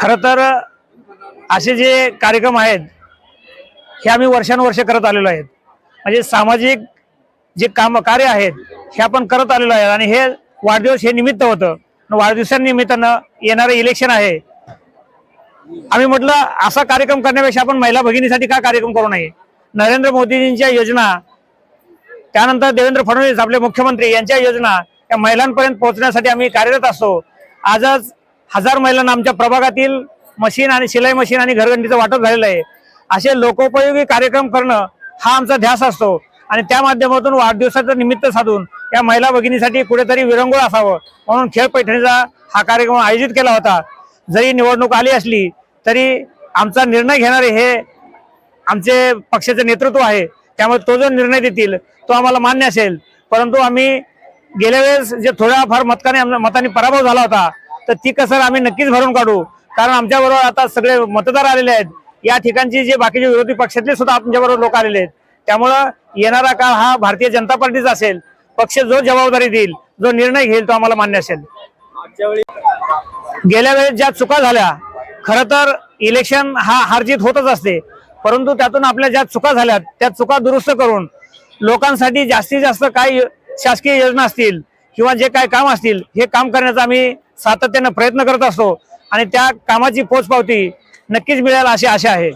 खरं तर असे जे कार्यक्रम आहेत हे आम्ही वर्षानुवर्ष करत आलेलो आहेत. म्हणजे सामाजिक जे काम कार्य आहेत हे आपण करत आलेलो आहे आणि हे वाढदिवस हे निमित्त होतं. वाढदिवसानिमित्तानं येणारं इलेक्शन आहे. आम्ही म्हटलं असा कार्यक्रम करण्यापेक्षा आपण महिला भगिनीसाठी का कार्यक्रम करू नये? नरेंद्र मोदीजींच्या योजना त्यानंतर देवेंद्र फडणवीस आपले मुख्यमंत्री यांच्या योजना या महिलांपर्यंत पोहोचण्यासाठी आम्ही कार्यरत असतो. आजच हजार महिलांना आमच्या प्रभागातील मशीन आणि शिलाई मशीन आणि घरगंडीचं वाटप झालेलं आहे. असे लोकोपयोगी कार्यक्रम करणं हा आमचा ध्यास असतो. आणि त्या माध्यमातून वाढदिवसाचं निमित्त साधून या महिला भगिनीसाठी कुठेतरी विरंगुळ असावं म्हणून खेळ पैठणीचा हा कार्यक्रम आयोजित केला होता. जरी निवडणूक आली असली तरी आमचा निर्णय घेणारे हे आमचे पक्षाचे नेतृत्व आहे. त्यामुळे तो जो निर्णय देतील तो आम्हाला मान्य असेल. परंतु आम्ही गेल्या वेळेस जे थोड्याफार मतकाने मताने मताने पराभव झाला होता तर ती कसर आम्ही नक्कीच भरून काढू. कारण आमच्याबरोबर आता सगळे मतदार आलेले आहेत. या ठिकाणची जे बाकीचे विरोधी पक्षातले सुद्धा आमच्याबरोबर लोक आलेले आहेत. त्यामुळं येणारा काळ हा भारतीय जनता पार्टीचा असेल. पक्ष जो जबाबदारी देईल जो निर्णय घेईल तो आम्हाला मान्य असेल. गेल्या वेळेस ज्या चुका झाल्या खरं तर इलेक्शन हा हारजीत होतच असते. परंतु त्यातून आपल्या ज्या चुका झाल्या त्या चुका दुरुस्त करून लोकांसाठी जास्तीत जास्त काय शासकीय योजना असतील किंवा जे काय काम असतील हे काम करण्याचा आम्ही सातत्यानं प्रयत्न करत असतो. आणि त्या कामाची पोचपावती नक्कीच मिळेल अशी आशा आहे.